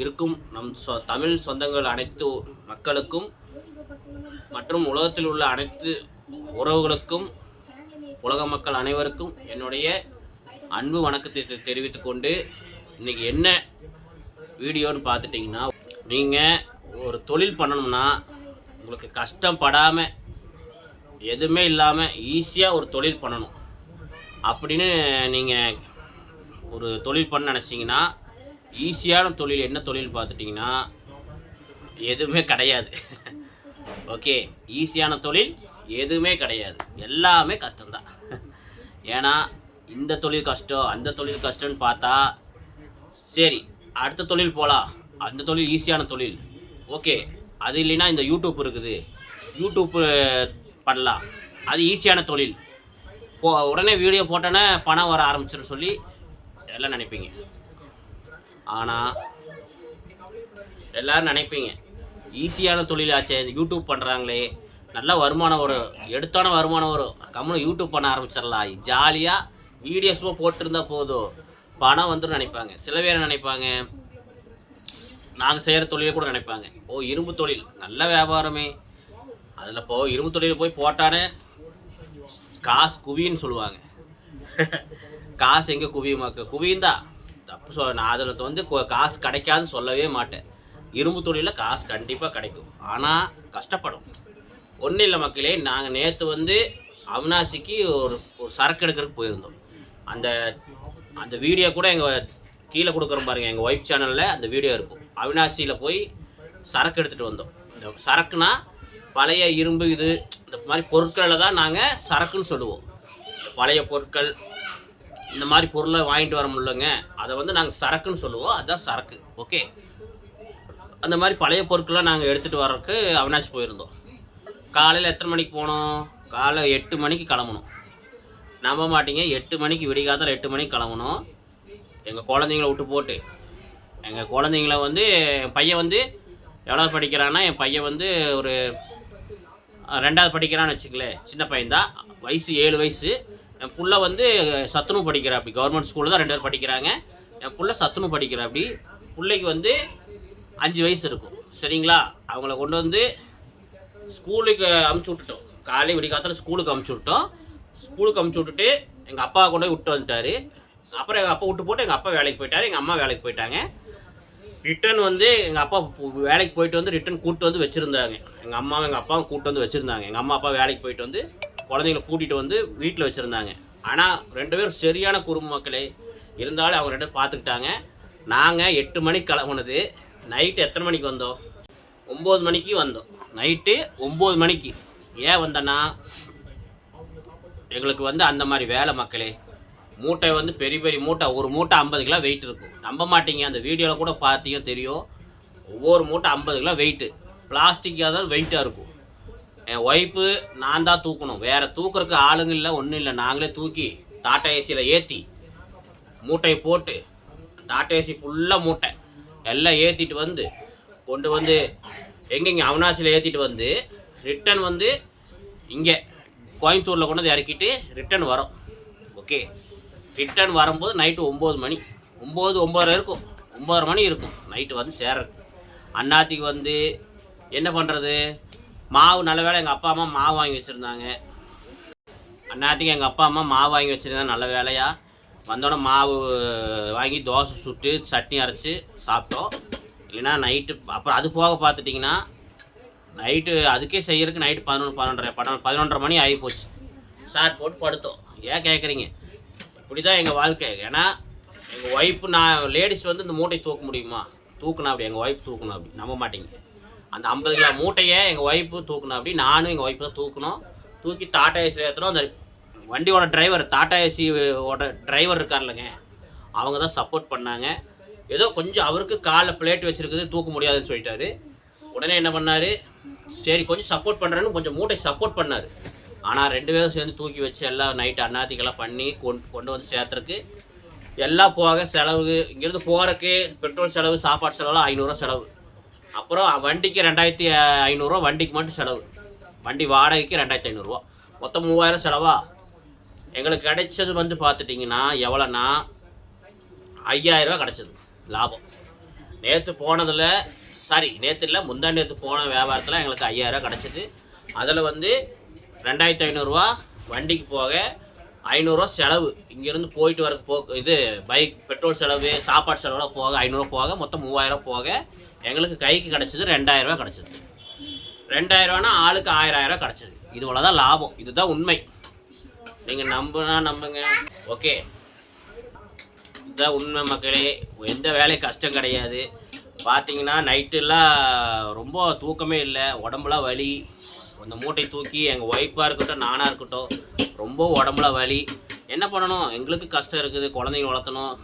இருக்கும். நம் சொ தமிழ் சொந்தங்கள் அனைத்து மக்களுக்கும் மற்றும் உலகத்தில் உள்ள அனைத்து உறவுகளுக்கும் உலக மக்கள் அனைவருக்கும் என்னுடைய அன்பு வணக்கத்தை தெரிவித்து கொண்டு இன்றைக்கி என்ன வீடியோன்னு பார்த்துட்டிங்கன்னா நீங்கள் ஒரு தொழில் பண்ணணும்னா உங்களுக்கு கஷ்டப்படாமல் எதுவுமே இல்லாமல் ஈஸியாக ஒரு தொழில் பண்ணணும். அப்படின்னு நீங்கள் ஒரு தொழில் பண்ண நினச்சிங்கன்னா ஈஸியான தொழில் என்ன தொழில் பார்த்துட்டிங்கன்னா எதுவுமே கிடையாது. ஓகே ஈஸியான தொழில் எதுவுமே கிடையாது. எல்லாமே கஷ்டம்தான். ஏன்னா இந்த தொழில் கஷ்டம் அந்த தொழில் கஷ்டம்னு பார்த்தா சரி அடுத்த தொழில் போகலாம் அந்த தொழில் ஈஸியான தொழில். ஓகே அது இல்லைன்னா இந்த யூடியூப் இருக்குது. யூடியூப் பண்ணலாம். அது ஈஸியான தொழில். போ உடனே வீடியோ போட்டோன்னே பணம் வர ஆரம்பிச்சிடும் சொல்லி எல்லாம் நினைப்பீங்க. ஆனால் எல்லோரும் நினைப்பீங்க ஈஸியான தொழிலாச்சே யூடியூப் பண்ணுறாங்களே நல்ல வருமானம் வரும் எடுத்தான வருமானம் வரும் கம்முனு யூடியூப் பண்ண ஆரம்பிச்சிடலாம் ஜாலியாக வீடியோஸும் போட்டிருந்தா போதும். பணம் வந்துடும் நினைப்பாங்க சில பேர் நினைப்பாங்க நாங்கள் செய்கிற தொழிலை கூட நினைப்பாங்க ஓ இரும்பு தொழில் நல்ல வியாபாரமே. அதில் போ இரும்பு தொழில் போய் போட்டானே காசு குவின்னு சொல்லுவாங்க. காசு எங்கே குவியுமாக்க? குவியும் தான் தப்பு சொல் நான் அதில் வந்து காசு கிடைக்காதுன்னு சொல்லவே மாட்டேன். இரும்பு தொழிலில் காசு கண்டிப்பாக கிடைக்கும். ஆனால் கஷ்டப்படும். ஒன்றும் இல்லை மக்களே நாங்கள் நேற்று வந்து அவினாசிக்கு ஒரு ஒரு சரக்கு எடுக்கிறதுக்கு போயிருந்தோம். அந்த அந்த வீடியோ கூட எங்கள் கீழே கொடுக்குறோம் பாருங்க எங்கள் ஒய்ஃப் சேனலில் அந்த வீடியோ இருக்கும். அவினாசியில் போய் சரக்கு எடுத்துகிட்டு வந்தோம். இந்த சரக்குனா பழைய இரும்பு இது இந்த மாதிரி பொருட்களில் தான் நாங்கள் சரக்குன்னு சொல்லுவோம். பழைய பொருட்கள் இந்த மாதிரி பொருளை வாங்கிட்டு வர முடியலங்க. அதை வந்து நாங்கள் சரக்குன்னு சொல்லுவோம். அதுதான் சரக்கு. ஓகே? அந்த மாதிரி பழைய பொருட்களை நாங்கள் எடுத்துகிட்டு வர்றதுக்கு அவினாசி போயிருந்தோம். காலையில் எத்தனை மணிக்கு போனோம்? காலை எட்டு மணிக்கு கிளம்பணும் நம்ப மாட்டீங்க. எட்டு மணிக்கு விடிகாத்தால எட்டு மணிக்கு கிளம்பணும் எங்கள் குழந்தைங்கள விட்டு போட்டு. எங்கள் குழந்தைங்கள வந்து என் பையன் வந்து எவ்வளோ படிக்கிறான்னா என் பையன் வந்து ஒரு ரெண்டாவது படிக்கிறான்னு வச்சுக்கல சின்ன பையன்தான். வயசு ஏழு வயசு. என் புள்ள வந்து சத்துணவு படிக்கிற அப்படி. கவர்மெண்ட் ஸ்கூலில் தான் ரெண்டு பேர் படிக்கிறாங்க. என் புள்ள சத்துணவு படிக்கிற அப்படி. பிள்ளைக்கு வந்து அஞ்சு வயசு இருக்கும். சரிங்களா? அவங்கள கொண்டு வந்து ஸ்கூலுக்கு அமுச்சு விட்டுட்டோம். காலை விடிகாலத்தில் ஸ்கூலுக்கு அமுச்சு விட்டோம். ஸ்கூலுக்கு அமுச்சு விட்டுட்டு எங்கள் அப்பா கொண்டு போய் விட்டு வந்துட்டாரு. அப்புறம் எங்கள் அப்பா விட்டு போட்டு எங்கள் அப்பா வேலைக்கு போயிட்டார். எங்கள் அம்மா வேலைக்கு போயிட்டாங்க. ரிட்டர்ன் வந்து எங்கள் அப்பா வேலைக்கு போயிட்டு வந்து ரிட்டர்ன் கூப்பிட்டு வந்து வச்சுருந்தாங்க. எங்கள் அம்மாவும் எங்கள் அப்பாவும் கூப்பிட்டு வந்து வச்சுருந்தாங்க. எங்கள் அம்மா அப்பா வேலைக்கு போயிட்டு வந்து குழந்தைங்கள கூட்டிகிட்டு வந்து வீட்டில் வச்சுருந்தாங்க. ஆனால் ரெண்டு பேரும் சரியான குடும்ப மக்களே. இருந்தாலும் அவங்க ரெண்டு பார்த்துக்கிட்டாங்க நாங்கள் எட்டு மணிக்கு கிளம்புனது. நைட்டு எத்தனை மணிக்கு வந்தோம்? ஒம்பது மணிக்கு வந்தோம். நைட்டு ஒம்பது மணிக்கு. ஏன் வந்தேன்னா எங்களுக்கு வந்து அந்த மாதிரி வேலை மக்களே. மூட்டை வந்து பெரிய பெரிய மூட்டை ஒரு மூட்டை ஐம்பது கிலோ வெயிட் இருக்கும். நம்ப மாட்டீங்க. அந்த வீடியோவில் கூட பார்த்தீங்க தெரியும். ஒவ்வொரு மூட்டை ஐம்பது கிலோ வெயிட்டு பிளாஸ்டிக்காக தான் வெயிட்டாக இருக்கும். என் ஒய்ஃபு நான் தான் தூக்கணும். வேறு தூக்குறதுக்கு ஆளுங்க இல்லை ஒன்றும் இல்லை. நாங்களே தூக்கி டாட்டா ஏசியில் ஏற்றி மூட்டையை போட்டு டாட்டா ஏசி ஃபுல்லாக மூட்டை எல்லாம் ஏற்றிட்டு வந்து கொண்டு வந்து எங்கெங்கே அவனாசியில் ஏற்றிட்டு வந்து ரிட்டன் வந்து இங்கே கோயம்புத்தூரில் கொண்டு வந்து இறக்கிட்டு ரிட்டன் வரோம். ஓகே ரிட்டன் வரும்போது நைட்டு ஒம்பது மணி. ஒம்பது ஒம்பதரை இருக்கும். ஒம்பது மணி இருக்கும். நைட்டு வந்து சேர்றது அண்ணாத்திக்கு வந்து என்ன பண்ணுறது மாவு நல்ல வேலை எங்கள் அப்பா அம்மா மாவு வாங்கி வச்சுருந்தாங்க. அந்நேரத்துக்கு எங்கள் அப்பா அம்மா மாவு வாங்கி வச்சுருந்தாங்க நல்ல வேலையாக வந்தோடனே மாவு வாங்கி தோசை சுட்டு சட்னி அரைச்சி சாப்பிட்டோம். இல்லைன்னா நைட்டு அப்புறம் அது போக பார்த்துட்டிங்கன்னா நைட்டு அதுக்கே செய்யறதுக்கு நைட்டு பதினொன்று பன்னெண்டரை பன்னெண்டு பதினொன்றரை மணி ஆகி போச்சு. ஷார்ட் போட்டு படுத்தோம். ஏன் கேட்குறீங்க இப்படி தான் எங்கள் வாழ்க்கை. ஏன்னா எங்கள் ஒய்ஃபு நான் லேடிஸ் வந்து இந்த மூட்டை தூக்க முடியுமா? தூக்கணும் அப்படி எங்கள் ஒய்ஃப் தூக்கணும் அப்படி. நம்ப மாட்டேங்க. அந்த ஐம்பது கிலோ மூட்டையை எங்கள் ஒய்ஃபு தூக்கணும் அப்படி நானும் எங்கள் ஒய்ஃபு தான் தூக்கணும். தூக்கி டாட்டா ஏசி ஏற்றுறோம் அந்த வண்டியோட டிரைவர் டாட்டா ஏசி ஓட டிரைவர் இருக்கார்லங்க அவங்க தான் சப்போர்ட் பண்ணாங்க. ஏதோ கொஞ்சம் அவருக்கு காலில் பிளேட் வச்சுருக்குது தூக்க முடியாதுன்னு சொல்லிட்டாரு. உடனே என்ன பண்ணார்? சரி கொஞ்சம் சப்போர்ட் பண்ணுறேன்னு கொஞ்சம் மூட்டை சப்போர்ட் பண்ணார். ஆனால் ரெண்டு பேரும் சேர்ந்து தூக்கி வச்சு எல்லாம் நைட்டு அண்ணாத்திக்கெல்லாம் பண்ணி கொண்டு கொண்டு வந்து சேர்த்துறக்கு எல்லாம் போக செலவு இங்கேருந்து போகிறக்கு பெட்ரோல் செலவு சாப்பாடு செலவுலாம் ஐநூறுரூவா செலவு. அப்புறம் வண்டிக்கு ரெண்டாயிரத்தி ஐநூறுரூவா வண்டிக்கு மட்டும் செலவு. வண்டி வாடகைக்கு ரெண்டாயிரத்தி ஐநூறுரூவா மொத்தம் மூவாயிரம் செலவா? எங்களுக்கு கிடைச்சது வந்து பார்த்துட்டிங்கன்னா எவ்வளோன்னா ஐயாயிரரூவா கிடச்சிது லாபம். நேற்று போனதில் சாரி நேற்று இல்லை முந்தா நேற்று போன வியாபாரத்தில் எங்களுக்கு ஐயாயிரம் கிடச்சிது. அதில் வந்து ரெண்டாயிரத்தி ஐநூறுரூவா வண்டிக்கு போக ஐநூறுரூவா செலவு. இங்கேருந்து போயிட்டு வர போ இது பைக் பெட்ரோல் செலவு சாப்பாடு செலவுலாம் போக ஐநூறுரூவா போக மொத்தம் மூவாயிரம் போக எங்களுக்கு கைக்கு கிடச்சிது ரெண்டாயிரரூவா கிடச்சிது. ரெண்டாயிரரூவானா ஆளுக்கு ஆயிரம் ரூபா கிடச்சிது. இது தான் லாபம். இதுதான் உண்மை. நீங்கள் நம்புனா நம்புங்க. ஓகே இதுதான் உண்மை மக்களே. எந்த வேலையும் கஷ்டம் கிடையாது. பார்த்தீங்கன்னா நைட்டெல்லாம் ரொம்ப தூக்கமே இல்லை. உடம்புலாம் வலி. அந்த மூட்டை தூக்கி எங்கள் ஒய்ஃபாக இருக்கட்டும் நானாக இருக்கட்டும் ரொம்ப உடம்புல வலி. என்ன பண்ணணும்? எங்களுக்கு கஷ்டம் இருக்குது. குழந்தைங்க வளர்த்தணும்.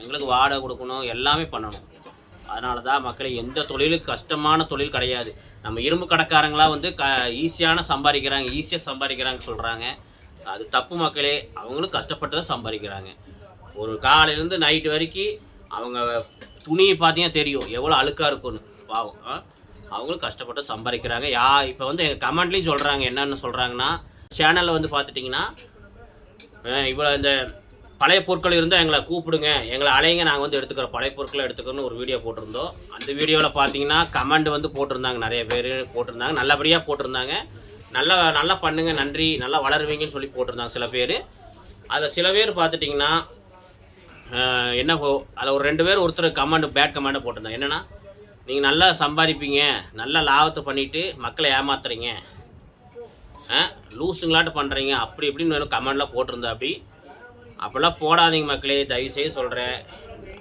எங்களுக்கு வாடகை கொடுக்கணும். எல்லாமே பண்ணணும். அதனால தான் மக்களை எந்த தொழிலும் கஷ்டமான தொழில் கிடையாது. நம்ம இரும்பு கடைக்காரங்களாம் வந்து க ஈஸியான சம்பாதிக்கிறாங்க ஈஸியாக சம்பாதிக்கிறாங்க சொல்கிறாங்க அது தப்பு மக்களே. அவங்களும் கஷ்டப்பட்டு தான் சம்பாதிக்கிறாங்க. ஒரு காலையிலேருந்து நைட்டு வரைக்கும் அவங்க துணியை பார்த்தீங்கன்னா தெரியும் எவ்வளோ அழுக்காக இருக்கும்னு. பாவம். அவங்களும் கஷ்டப்பட்டு சம்பாதிக்கிறாங்க. யா இப்போ வந்து எங்கள் கமெண்ட்லேயும் சொல்கிறாங்க என்னென்னு சொல்கிறாங்கன்னா சேனலில் வந்து பார்த்துட்டிங்கன்னா இவ்வளோ இந்த பழைய பொருட்கள் இருந்தால் எங்களை கூப்பிடுங்க. எங்களை அலைங்க நாங்கள் வந்து எடுத்துக்கிறோம். பழைய பொருட்களை எடுத்துக்கிறோன்னு ஒரு வீடியோ போட்டிருந்தோம். அந்த வீடியோவில் பார்த்தீங்கன்னா கமெண்ட் வந்து போட்டிருந்தாங்க நிறைய பேர் போட்டிருந்தாங்க. நல்லபடியாக போட்டிருந்தாங்க. நல்லா நல்லா பண்ணுங்க நன்றி நல்லா வளருவீங்கன்னு சொல்லி போட்டிருந்தாங்க சில பேர். அதில் சில பேர் பார்த்துட்டிங்கன்னா என்ன அதில் ஒரு ரெண்டு பேர் ஒருத்தர் கமெண்ட் பேட் கமெண்டை போட்டிருந்தாங்க. என்னென்னா நீங்கள் நல்லா சம்பாதிப்பீங்க. நல்லா லாபத்தை பண்ணிவிட்டு மக்களை ஏமாத்துறீங்க. ஆ பண்ணுறீங்க அப்படி இப்படின்னு வேணும் கமெண்ட்லாம் போட்டிருந்தா அப்படி. அப்படிலாம் போடாதீங்க மக்களே தயவுசெய்து சொல்கிறேன்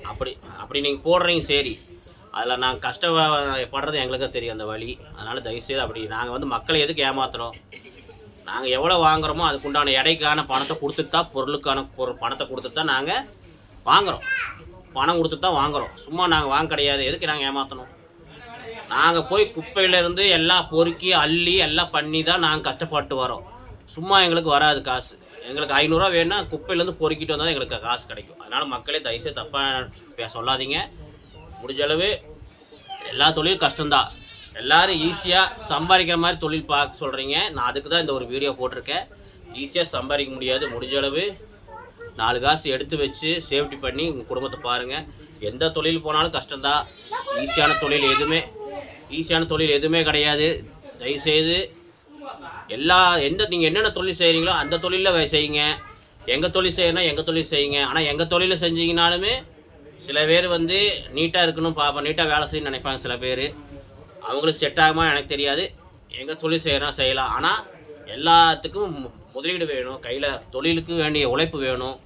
அப்படி அப்படி நீங்கள் போடுறீங்க சரி. அதில் நாங்கள் கஷ்டப்படுறது எங்களுக்கு தெரியும் அந்த வழி அதனால் தயவுசெய்து அப்படி நாங்கள் வந்து மக்களை எதுக்கு ஏமாத்துறோம்? நாங்கள் எவ்வளோ வாங்குறோமோ அதுக்குண்டான எடைக்கான பணத்தை கொடுத்துட்டு தான் பொருளுக்கான பொருள் பணத்தை கொடுத்துட்டு தான் நாங்கள் வாங்குகிறோம் பணம் கொடுத்துட்டு தான் வாங்குகிறோம் சும்மா நாங்கள் வாங்க கிடையாது. எதுக்கு நாங்கள் ஏமாற்றணும் நாங்கள் போய் குப்பையிலேருந்து எல்லாம் பொறுக்கி அள்ளி எல்லாம் பண்ணி தான் நாங்கள் கஷ்டப்பட்டு வரோம். சும்மா எங்களுக்கு வராது காசு. எங்களுக்கு ஐநூறுரூவா வேணும்னா குப்பையிலேருந்து பொறுக்கிட்டு வந்தால் தான் எங்களுக்கு காசு கிடைக்கும். அதனால் மக்களே தயவுசெய்து தப்பாக சொல்லாதீங்க. முடிஞ்ச அளவு எல்லா தொழிலும் கஷ்டம்தான். எல்லோரும் ஈஸியாக சம்பாதிக்கிற மாதிரி தொழில் பார்க்க சொல்கிறீங்க நான் அதுக்கு தான் இந்த ஒரு வீடியோ போட்டிருக்கேன். ஈஸியாக சம்பாதிக்க முடியாது. முடிஞ்ச அளவு நாலு காசு எடுத்து வச்சு சேஃப்டி பண்ணி உங்கள் குடும்பத்தை பாருங்கள் எந்த தொழில் போனாலும் கஷ்டம்தான். ஈஸியான தொழில் எதுவுமே ஈஸியான தொழில் எதுவுமே கிடையாது. தயவுசெய்து எல்லா எந்த நீங்கள் என்னென்ன தொழில் செய்கிறீங்களோ அந்த தொழிலில் செய்யுங்க. எங்கள் தொழில் செய்யணும் எங்கள் தொழில் செய்யுங்க. ஆனால் எங்கள் தொழிலில் செஞ்சீங்கனாலுமே சில பேர் வந்து நீட்டாக இருக்கணும் பார்ப்போம் நீட்டாக வேலை செய்யணும்னு நினைப்பாங்க சில பேர். அவங்களுக்கு செட் ஆகுமா எனக்கு தெரியாது. எங்கள் தொழில் செய்கிறோம் செய்யலாம். ஆனால் எல்லாத்துக்கும் முதலீடு வேணும். கையில் தொழிலுக்கு வேண்டிய உழைப்பு வேணும்.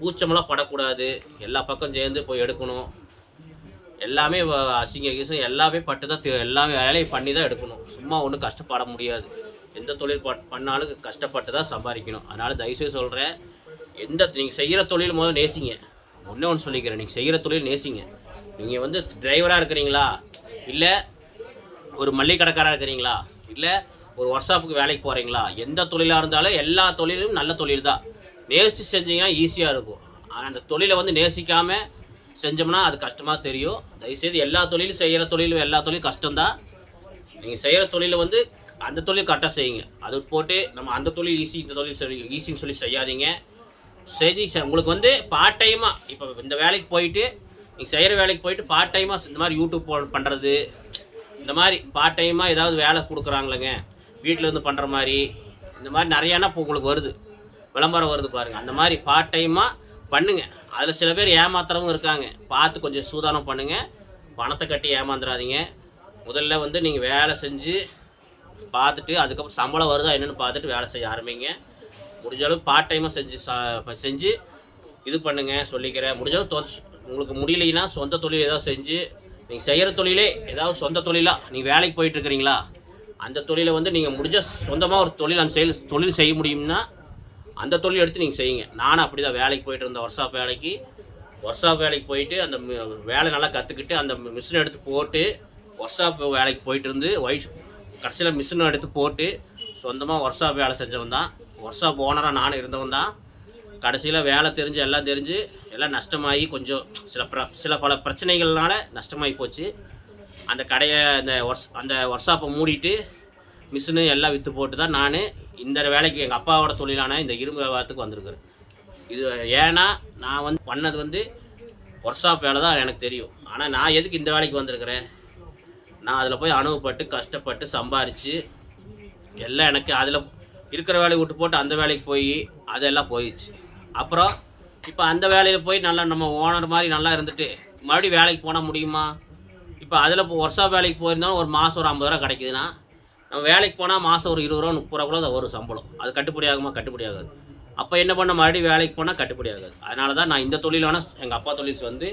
பூச்சமெல்லாம் படக்கூடாது. எல்லா பக்கம் சேர்ந்து போய் எடுக்கணும். எல்லாமே அசிங்க கீசம் எல்லாமே பட்டு தான் எல்லாமே வேலையை பண்ணி தான் எடுக்கணும். சும்மா ஒன்றும் கஷ்டப்பட முடியாது. எந்த தொழில் பட் பண்ணாலும் கஷ்டப்பட்டு தான் சம்பாதிக்கணும். அதனால் தயவுசெய்து சொல்கிறேன் எந்த நீங்கள் செய்கிற தொழில் முதல்ல நேசிங்க. ஒன்றே ஒன்று சொல்லிக்கிறேன் நீங்கள் செய்கிற தொழில் நேசிங்க. நீங்கள் வந்து டிரைவராக இருக்கிறீங்களா? இல்லை ஒரு மல்லிகை கடைக்காராக இருக்கிறீங்களா? இல்லை ஒரு ஒர்க் ஷாப்புக்கு வேலைக்கு போகிறீங்களா எந்த தொழிலாக இருந்தாலும் எல்லா தொழிலும் நல்ல தொழில் தான் நேசித்து செஞ்சீங்கன்னா ஈஸியாக இருக்கும். ஆனால் அந்த தொழிலை வந்து நேசிக்காமல் செஞ்சோம்னா அது கஷ்டமாக தெரியும். தயவுசெய்து எல்லா தொழிலும் செய்கிற தொழிலும் எல்லா தொழிலும் கஷ்டம்தான். நீங்கள் செய்கிற தொழிலை வந்து அந்த தொழில் கரெக்டாக செய்யுங்க. அது போட்டு நம்ம அந்த தொழில் ஈஸி இந்த தொழில் சொல்லி ஈஸின்னு சொல்லி செய்யாதீங்க. செஞ்சு உங்களுக்கு வந்து பார்ட் டைமாக இப்போ இந்த வேலைக்கு போயிட்டு நீங்கள் செய்கிற வேலைக்கு போயிட்டு பார்ட் டைமாக இந்த மாதிரி யூடியூப் பண்ணுறது இந்த மாதிரி பார்ட் டைமாக ஏதாவது வேலை கொடுக்குறாங்களேங்க. வீட்டில் இருந்து பண்ணுற மாதிரி இந்த மாதிரி நிறையானா இப்போ உங்களுக்கு வருது. விளம்பரம் வருது பாருங்கள் அந்த மாதிரி பார்ட் டைமாக பண்ணுங்கள் அதில் சில பேர் ஏமாத்துறவங்க இருக்காங்க. பார்த்து கொஞ்சம் சூதானம் பண்ணுங்கள் பணத்தை கட்டி ஏமாந்துடாதீங்க முதல்ல வந்து நீங்கள் வேலை செஞ்சு பார்த்துட்டு அதுக்கப்புறம் சம்பளம் வருதா என்னென்னு பார்த்துட்டு வேலை செய்ய ஆரம்பிங்க. முடிஞ்சளவு பார்ட் டைமாக செஞ்சு சா செஞ்சு இது பண்ணுங்க சொல்லிக்கிறேன். முடிஞ்சளவு தொ- உங்களுக்கு முடியலைன்னா சொந்த தொழில் ஏதாவது செஞ்சு நீங்கள் செய்கிற தொழிலே ஏதாவது சொந்த தொழிலாக நீங்கள் வேலைக்கு போயிட்டுருக்கிறீங்களா அந்த தொழிலை வந்து நீங்கள் முடிஞ்ச சொந்தமாக ஒரு தொழில் அந்த செயல் தொழில் செய்ய முடியும்னா அந்த தொழில் எடுத்து நீங்கள் செய்யுங்க. நானும் அப்படி தான் வேலைக்கு போயிட்டு இருந்தேன் ஒர்க் ஷாப் வேலைக்கு. ஒர்க் ஷாப் வேலைக்கு போயிட்டு அந்த வேலை நல்லா கற்றுக்கிட்டு அந்த மிஷினை எடுத்து போட்டு ஒர்க் ஷாப் வேலைக்கு போயிட்டு இருந்து ஒயிட் கடைசியில் மிஷினும் எடுத்து போட்டு சொந்தமாக ஒர்க் ஷாப் வேலை செஞ்சவன் தான். ஒர்க் ஷாப் ஓனராக நானும் இருந்தவன் தான். கடைசியில் வேலை தெரிஞ்சு எல்லாம் தெரிஞ்சு எல்லாம் நஷ்டமாகி கொஞ்சம் சில பிர சில பல பிரச்சனைகள்னால நஷ்டமாகி போச்சு. அந்த கடையை அந்த ஒர்ஸ் அந்த ஒர்க் ஷாப்பை மூடிட்டு மிஷினு எல்லாம் விற்று போட்டு தான் நான் இந்த வேலைக்கு எங்கள் அப்பாவோட தொழிலான இந்த இரும்பு வியாபாரத்துக்கு வந்திருக்கிறேன். இது ஏன்னா நான் வந்து பண்ணது வந்து ஒர்க் ஷாப் வேலை தான் எனக்கு தெரியும். ஆனால் நான் எதுக்கு இந்த வேலைக்கு வந்திருக்கிறேன்? நான் அதில் போய் அனுபவப்பட்டு கஷ்டப்பட்டு சம்பாரித்து எல்லாம் எனக்கு அதில் இருக்கிற வேலையை விட்டு போட்டு அந்த வேலைக்கு போய் அதெல்லாம் போயிடுச்சு. அப்புறம் இப்போ அந்த வேலையில் போய் நல்லா நம்ம ஓனர் மாதிரி நல்லா இருந்துட்டு மறுபடியும் வேலைக்கு போனால் முடியுமா? இப்போ அதில் இப்போ ஒர்க் வேலைக்கு போயிருந்தாலும் ஒரு மாதம் ஒரு ஐம்பது ரூபா கிடைக்குதுன்னா நம்ம வேலைக்கு போனால் மாதம் ஒரு இருபது ரூபா முப்பது ரூபா கூட ஒரு வரும் சம்பளம். அது கட்டுப்படி ஆகுமா? கட்டுப்படி ஆகாது. அப்போ என்ன பண்ண? மறுபடியும் வேலைக்கு போனால் கட்டுப்படி ஆகாது. அதனால தான் நான் இந்த தொழில் வேணால் எங்கள் அப்பா தொழில் வந்து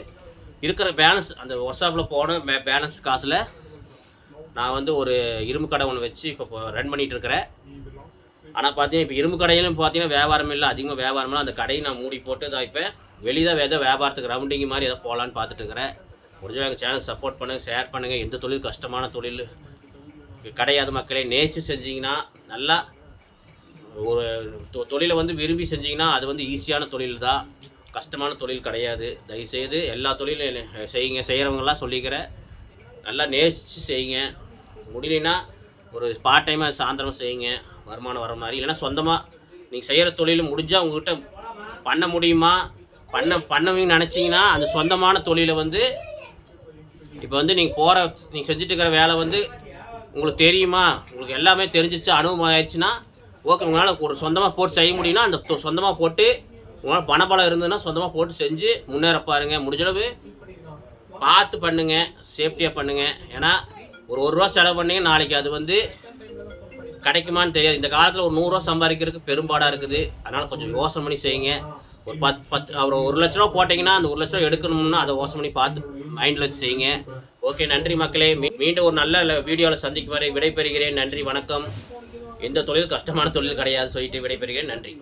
இருக்கிற பேலன்ஸ் அந்த ஒர்க் ஷாப்பில் போன பேலன்ஸ் காசில் நான் வந்து ஒரு இரும்பு கடை ஒன்று வச்சு இப்போ ரன் பண்ணிகிட்டு இருக்கிறேன். ஆனால் பார்த்தீங்கன்னா இப்போ இரும்பு கடையிலும் பார்த்தீங்கன்னா வியாபாரம் இல்லை. அதிகமாக வியாபாரம் இல்லை. அந்த கடையை நான் மூடி போட்டு தான் இப்போ வெளியே ஏதோ வியாபாரத்துக்கு ரவுண்டிங் மாதிரி ஏதோ போகலான்னு பார்த்துட்டு இருக்கிறேன். முடிஞ்சால் எங்கள் சேனல் சப்போர்ட் பண்ணுங்கள் ஷேர் பண்ணுங்கள் எந்த தொழில்? கஷ்டமான தொழில். கிடையாது மக்களே. நேச்சு செஞ்சிங்கன்னா நல்லா ஒரு தொ- தொழிலை வந்து விரும்பி செஞ்சிங்கன்னா அது வந்து ஈஸியான தொழில் தான் கஷ்டமான தொழில் கிடையாது. தயவுசெய்து எல்லா தொழிலும் செய்யுங்க. செய்கிறவங்கெல்லாம் சொல்லிக்கிறேன். நல்லா நேசித்து செய்யுங்க. முடியலனா ஒரு பார்ட் டைமாக சாயந்தரம் செய்யுங்க. வருமானம் வர மாதிரி. இல்லைன்னா சொந்தமாக நீங்கள் செய்கிற தொழில் முடிஞ்சால் உங்கள்கிட்ட பண்ண முடியுமா? பண்ண பண்ணுவீங்கன்னு நினச்சிங்கன்னா அந்த சொந்தமான தொழிலை வந்து இப்போ வந்து நீங்கள் போகிற நீங்கள் செஞ்சுட்டு இருக்கிற வேலை வந்து உங்களுக்கு தெரியுமா? உங்களுக்கு எல்லாமே தெரிஞ்சிச்சு அனுபவம் ஆயிடுச்சுன்னா ஓகே உங்களால் ஒரு சொந்தமாக போட்டு செய்ய முடியும்னா அந்த சொந்தமாக போட்டு உங்களால் பணப்பலம் இருந்ததுன்னா சொந்தமாக போட்டு செஞ்சு முன்னேற பாருங்கள் முடிஞ்சளவு பார்த்து பண்ணுங்கள் சேஃப்டியாக பண்ணுங்கள் ஏன்னா ஒரு ஒரு ரூபா செலவு பண்ணீங்க நாளைக்கு அது வந்து கிடைக்குமான்னு தெரியாது. இந்த காலத்தில் ஒரு நூறுரூவா சம்பாதிக்கிறதுக்கு பெரும்பாடாக இருக்குது. அதனால் கொஞ்சம் யோசனை பண்ணி செய்யுங்க. ஒரு பத் பத்து அவர் ஒரு லட்ச ரூபா போட்டிங்கன்னா அந்த ஒரு லட்ச ரூபா எடுக்கணும்னா அதை யோசனை பண்ணி பார்த்து மைண்டில் வச்சு செய்யுங்க. ஓகே நன்றி மக்களே. மீ- மீண்டும் ஒரு நல்ல வீடியோவில் சந்திக்கும் வரை விடைபெறுகிறேன். நன்றி வணக்கம். எந்த தொழில் கஷ்டமான தொழில் கிடையாது சொல்லிட்டு விடைபெறுகிறேன். நன்றி.